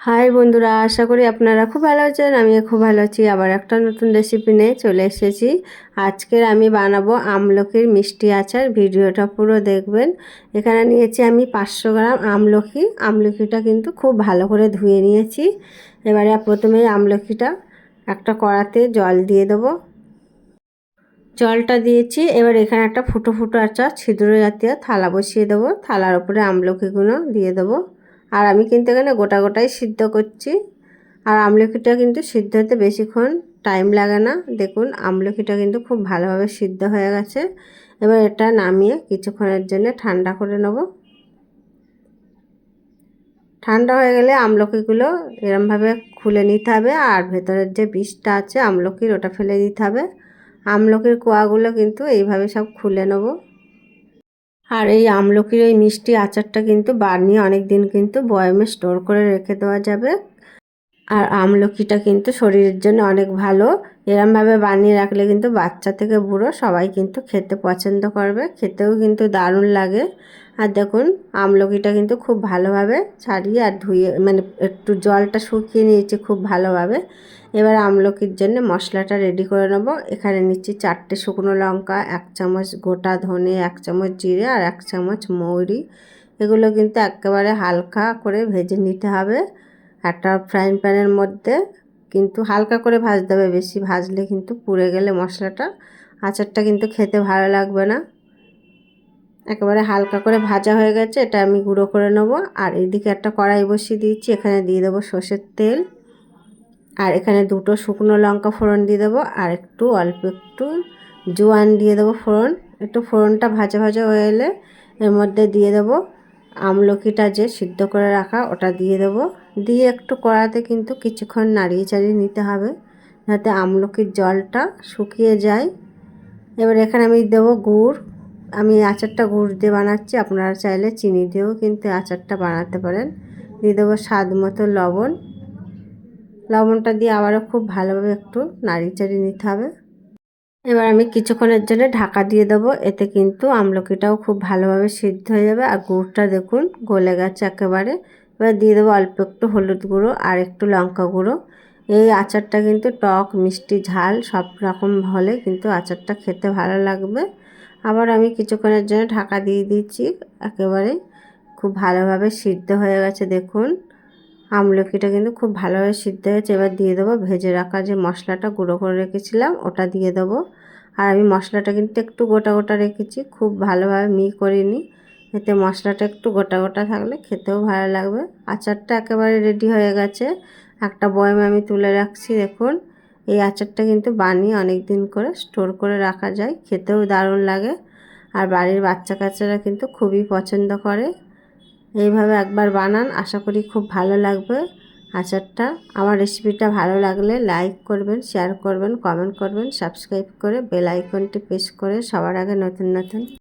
High বন্ধুরা, আশা করি আপনারা খুব ভালো আছেন আমি খুব ভালো আছি। আবার একটা নতুন রেসিপি নিয়ে চলে এসেছি। আজকের আমি বানাবো আমলকির মিষ্টি আচার, ভিডিওটা পুরো দেখবেন। এখানে নিয়েছি আমি পাঁচশো গ্রাম আমলকি। আমলকিটা কিন্তু খুব ভালো করে ধুয়ে নিয়েছি। এবারে প্রথমে আমলকিটা একটা কড়াতে জল দিয়ে দেবো। জলটা দিয়েছি, এবার এখানে একটা ফুটো ফুটো আচার ছিদ্র জাতীয় থালা বসিয়ে দেবো। থালার উপরে আমলকিগুলো দিয়ে দেবো। আর আমি কিন্তু এখানে গোটা গোটাই সিদ্ধ করছি। আর আমলকিটা কিন্তু সিদ্ধ হতে বেশিক্ষণ টাইম লাগে না। দেখুন আমলকিটা কিন্তু খুব ভালোভাবে সিদ্ধ হয়ে গেছে। এবার এটা নামিয়ে কিছুক্ষণের জন্য ঠান্ডা করে নেব। ঠান্ডা হয়ে গেলে আমলকিগুলো এরমভাবে খুলে নিতে হবে। আর ভেতরের যে বিষটা আছে আমলকির ওটা ফেলে দিতে হবে। আমলকির কোয়াগুলো কিন্তু এইভাবে সব খুলে নেব। আর এই আমলকির এই মিষ্টি আচারটা কিন্তু বানিয়ে অনেক দিন কিন্তু বয়মে স্টোর করে রেখে দেওয়া যাবে। আর আমলকিটা কিন্তু শরীরের জন্য অনেক ভালো। এরমভাবে বানিয়ে রাখলে কিন্তু বাচ্চা থেকে বুড়ো সবাই কিন্তু খেতে পছন্দ করবে। খেতেও কিন্তু দারুণ লাগে। আর দেখুন আমলকিটা কিন্তু খুব ভালোভাবে ছাড়িয়ে আর ধুয়ে মানে একটু জলটা শুকিয়ে নিয়েছি খুব ভালোভাবে। এবার আমলকির জন্য মশলাটা রেডি করে নেব। এখানে নিচ্ছি চারটে শুকনো লঙ্কা, এক চামচ গোটা ধনে, এক চামচ জিরে আর এক চামচ মৌরি। এগুলো কিন্তু একেবারে হালকা করে ভেজে নিতে হবে। একটা ফ্রাইং প্যানের মধ্যে কিন্তু হালকা করে ভাজতে হবে, বেশি ভাজলে কিন্তু পুড়ে গেলে মশলাটা। আচারটা কিন্তু খেতে ভালো লাগবে না। একেবারে হালকা করে ভাজা হয়ে গেছে, এটা আমি গুঁড়ো করে নেব। আর এদিকে একটা কড়াই বসিয়ে দিয়েছি, এখানে দিয়ে দেবো সর্ষের তেল। আর এখানে দুটো শুকনো লঙ্কা ফোড়ন দিয়ে দেবো, আর একটু অল্প একটু জোয়ান দিয়ে দেবো ফোড়ন। একটু ফোড়নটা ভাজা ভাজা হয়ে এলে এর মধ্যে দিয়ে দেবো আমলকিটা যে সিদ্ধ করে রাখা, ওটা দিয়ে দেবো। দিয়ে একটু কড়াতে কিন্তু কিছুক্ষণ নাড়িয়ে চাড়িয়ে নিতে হবে, যাতে আমলকির জলটা শুকিয়ে যায়। এবার এখানে আমি দেবো গুড়। আমি আচারটা গুড় দিয়ে বানাচ্ছি, আপনারা চাইলে চিনি দিয়েও কিন্তু আচারটা বানাতে পারেন। দিয়ে দেবো স্বাদ মতো লবণ। লবণটা দিয়ে আবারও খুব ভালোভাবে একটু নাড়িয়ে চাড়িয়ে নিতে হবে। এবার আমি কিছুক্ষণের জন্য ঢাকা দিয়ে দেবো, এতে কিন্তু আমলকিটাও খুব ভালোভাবে সিদ্ধ হয়ে যাবে। আর গুড়টা দেখুন গলে গেছে একেবারে। এবার দিয়ে দেবো অল্প একটু হলুদ গুঁড়ো আর একটু লঙ্কা গুঁড়ো। এই আচারটা কিন্তু টক, মিষ্টি, ঝাল সব রকম হলে কিন্তু আচারটা খেতে ভালো লাগবে। আবার আমি কিছুক্ষণের জন্য ঢাকা দিয়ে দিচ্ছি। একেবারে খুব ভালোভাবে সিদ্ধ হয়ে গেছে, দেখুন। আমলকিটা কিন্তু খুব ভালোভাবে সিদ্ধ হয়েছে। এবার দিয়ে দেবো ভেজে রাখা যে মশলাটা গুঁড়ো করে রেখেছিলাম, ওটা দিয়ে দেবো। আর আমি মশলাটা কিন্তু একটু গোটা গোটা রেখেছি, খুব ভালোভাবে মি করিনি। এতে মশলাটা একটু গোটা গোটা থাকলে খেতেও ভালো লাগবে। আচারটা একেবারে রেডি হয়ে গেছে। একটা বয়মে আমি তুলে রাখছি, দেখুন। এই আচারটা কিন্তু বানিয়ে অনেক দিন করে স্টোর করে রাখা যায়। খেতেও দারুণ লাগে। আর বাড়ির বাচ্চা কাচ্চারা কিন্তু খুবই পছন্দ করে। এইভাবে একবার বানান, আশা করি খুব ভালো লাগবে আচারটা। আমার রেসিপিটা ভালো লাগলে লাইক করবেন শেয়ার করবেন কমেন্ট করবেন সাবস্ক্রাইব করে বেল আইকনটি প্রেস করে সবার আগে নতুন নতুন